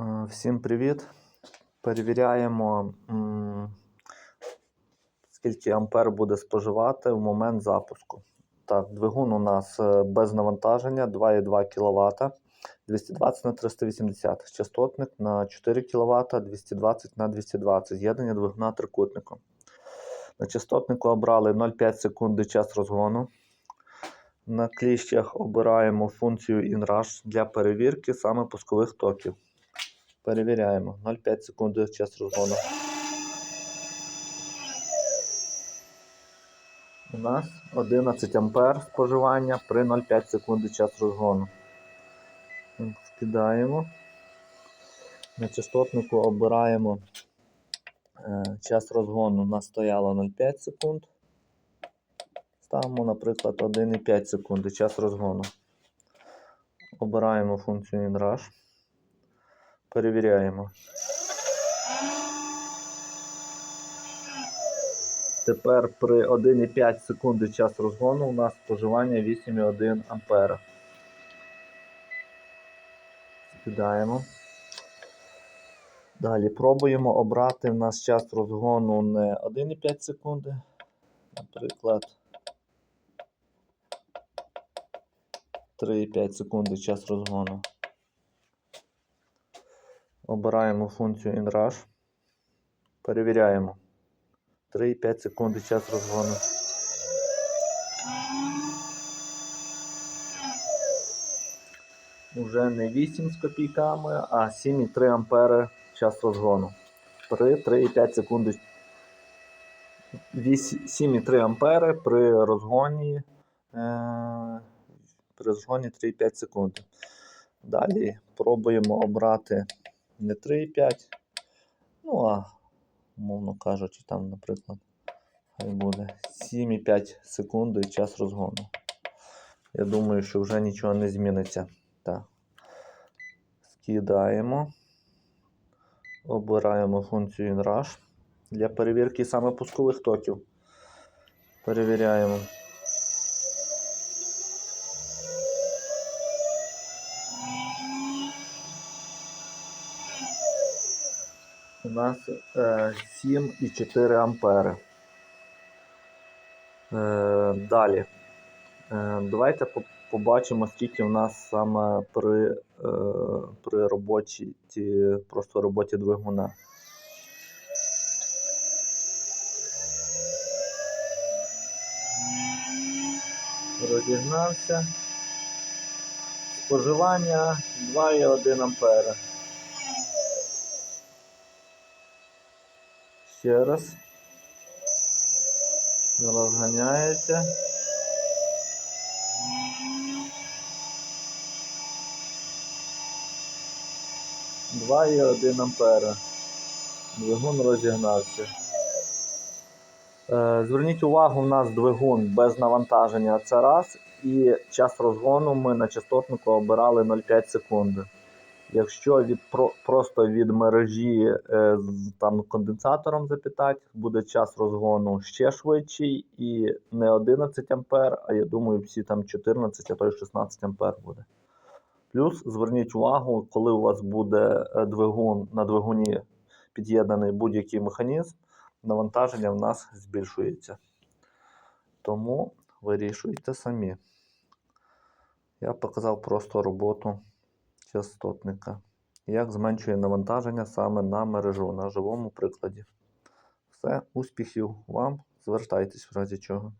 Е, Всім привіт! Перевіряємо, скільки ампер буде споживати в момент запуску. Так, двигун у нас е, без навантаження 2,2 кВт, 220 на 380, частотник на 4 кВт, 220 на 220, з'єднання двигуна трикутником. На частотнику обрали 0,5 секунди час розгону. На кліщах обираємо функцію InRush для перевірки саме пускових токів. Перевіряємо. 0,5 секунди час розгону. У нас 11 ампер споживання при 0,5 секунди час розгону. Скидаємо. На частотнику обираємо е, час розгону. У нас стояло 0,5 секунд. Ставимо, наприклад, 1,5 секунди час розгону. Обираємо функцію InRush. Перевіряємо. Тепер при 1,5 секунди час розгону у нас споживання 8,1 ампера. Скидаємо. Далі пробуємо обрати в нас час розгону не 1,5 секунди. Наприклад, 3,5 секунди час розгону. Обираємо функцію InRush. Перевіряємо. 3,5 секунди час розгону. Уже не 8 з копійками, а 7,3 ампери час розгону. При 3,5 секунди. 7,3 ампери при розгоні. Е, при розгоні 3,5 секунди. Далі пробуємо обрати не 3,5. Ну, а, умовно кажучи, там, наприклад, хай буде 7,5 секунди і час розгону. Я думаю, що вже нічого не зміниться. Так. Скидаємо. Обираємо функцію InRush для перевірки саме пускових токів. Перевіряємо. У нас е, 7,4 ампери. Е, далі. Е, давайте побачимо, скільки в нас саме при, е, при роботі, ті, просто роботі двигуна. Розігнався. Споживання 2,1 ампера. Ще раз. Розганяється. Два і один ампера. Двигун розігнався. Е, Зверніть увагу, у нас двигун без навантаження це раз. І час розгону ми на частотнику обирали 0,5 секунди. Якщо від про, просто від мережі е, з там конденсатором запитати, буде час розгону ще швидший і не 11 ампер, а я думаю, всі там 14, а то й 16 ампер буде. Плюс зверніть увагу, коли у вас буде е, двигун на двигуні під'єднаний будь-який механізм, навантаження в нас збільшується. Тому вирішуйте самі. Я показав просто роботу частотника. Як зменшує навантаження саме на мережу на живому прикладі. Все, успіхів вам. Звертайтесь в разі чого.